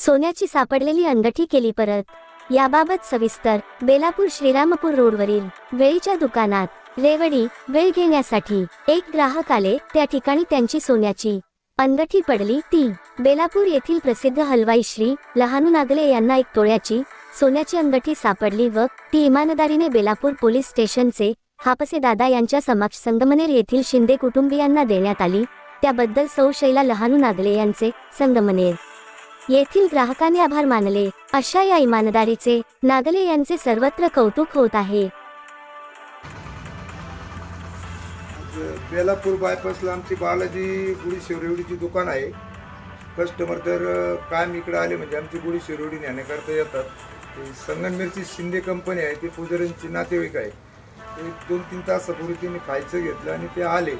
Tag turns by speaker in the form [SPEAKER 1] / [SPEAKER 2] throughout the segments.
[SPEAKER 1] सोन्याची सापडलेली अंगठी केली परत. याबाबत सविस्तर बेलापूर श्रीरामपूर रोडवरील वेळीच्या दुकानात रेवडी वेळ घेण्यासाठी एक ग्राहक आले त्या ठिकाणी त्यांची सोन्याची अंगठी पडली ती. बेलापूर येथील प्रसिद्ध हलवाई श्री लहानू नागले यांना एक तोळ्याची सोन्याची अंगठी सापडली व ती इमानदारीने बेलापूर पोलीस स्टेशनचे हापसे दादा यांच्या समक्ष संगमनेर येथील शिंदे कुटुंबियांना देण्यात आली. त्याबद्दल सौ शैला लहानू नागले यांचे संगमनेर येथील ग्राहकांनी आभार मानले. अशा या इमानदारीचे नागले यांचे सर्वत्र कौतुक होत आहे.
[SPEAKER 2] बेलापूर बायपासला आमची बालाजी गुढी शिवरेवडीची दुकान आहे. कस्टमर तर काम कायम इकडे आले म्हणजे आमची गुढी शिवरेवडी नेण्याकरता येतात. ते संगनमेरची शिंदे कंपनी आहे ते पुजाऱ्यांची नातेवाईक आहे. ते दोन तीन तासापूर्वी त्यांनी खायचं घेतलं आणि ते आले.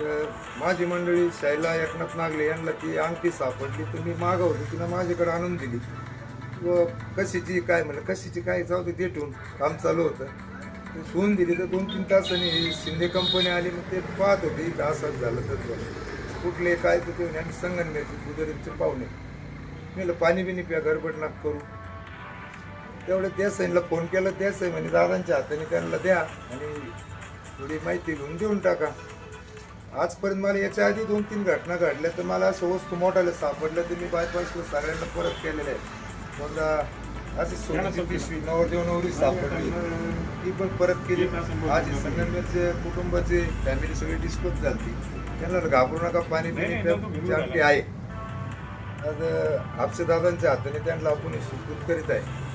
[SPEAKER 2] तर माझी मंडळी शैला एकनाथ नागले यांना ती अंगठी सापडली तर मी मागवली तिनं माझ्याकडे आणून दिली. व कशीची काय म्हणलं कशीची काय जाऊ दे देठून काम चालू होतं. ते ठेवून दिली तर दोन तीन तासांनी ही शिंदे कंपनी आली मग ते पाहत होते इथं असंच झालं तर झालं कुठले काय तर ते आणि आणि संगनमेरचे पुजारीचे पाहुणे. मी पाणी बिनी प्या गडबड नाक करू. तेवढं त्या साईडला फोन केला त्या साई म्हणे दादांच्या हाताने त्यांना द्या आणि थोडी माहिती घेऊन देऊन टाका. आजपर्यंत मला याच्या आधी दोन तीन घटना घडल्या तर मला असं वस्तू मोठाल्या सापडलं तर मी बायपासला सगळ्यांना परत केलेलं आहे. समजा अशी सोन्याची पिशवी नवरदेव नवरी सापडली. ती पण परत केली. आज संगमनेरचे कुटुंबाचे फॅमिली सगळी डिस्पोज झाली त्यांना घाबरू नका पाणी पिणी आमटी आहे. आज आपसे दादांच्या हाताने त्यांना आपण सुटूत करीत आहे.